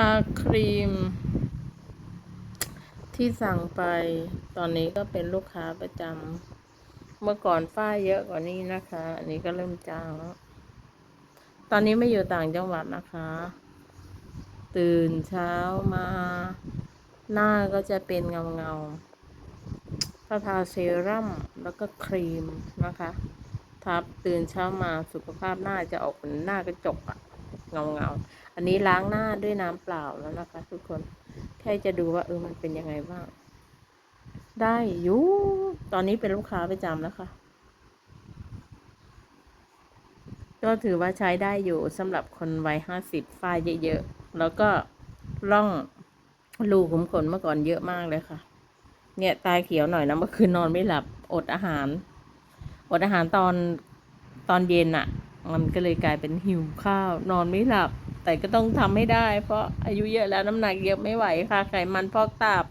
าครีม ที่สั่งไป ตอนนี้ก็เป็นลูกค้าประจำเมื่อก่อนฝ้าเยอะกว่านี้นะคะ อันนี้ก็เริ่มจางแล้ว ตอนนี้ไม่อยู่ต่างจังหวัดนะคะ ตื่นเช้ามา หน้าก็จะเป็นเงาเงาๆถ้าทาเซรั่มแล้วก็ครีมนะคะทับตื่นเช้ามาสุขภาพหน้าจะออกเป็นหน้ากระจกอะ เงาเงาๆอันนี้ล้างหน้าด้วยน้ำเปล่าแล้วนะคะ ทุกคนแค่จะดูว่าเออมันเป็นยังไงบ้าง ได้อยู่ตอนนี้เป็นลูกค้าประจำแล้วค่ะก็ถือว่าใช้ได้อยู่สำหรับคนวัยห้าสิบฝ้าเยอะๆ แล้วก็ร่องรูขุมขนเมื่อก่อนเยอะมากเลยค่ะ เนี่ยตาเขียวหน่อยนะเมื่อคืนนอนไม่หลับอดอาหาร อดอาหารตอนตอนเย็นอะ มันก็เลยกลายเป็นหิวข้าวนอนไม่หลับ แต่ก็ต้องทำให้ได้ เพราะอายุเยอะแล้วน้ำหนักเยอะไม่ไหวค่ะ ไขมันพอกตับ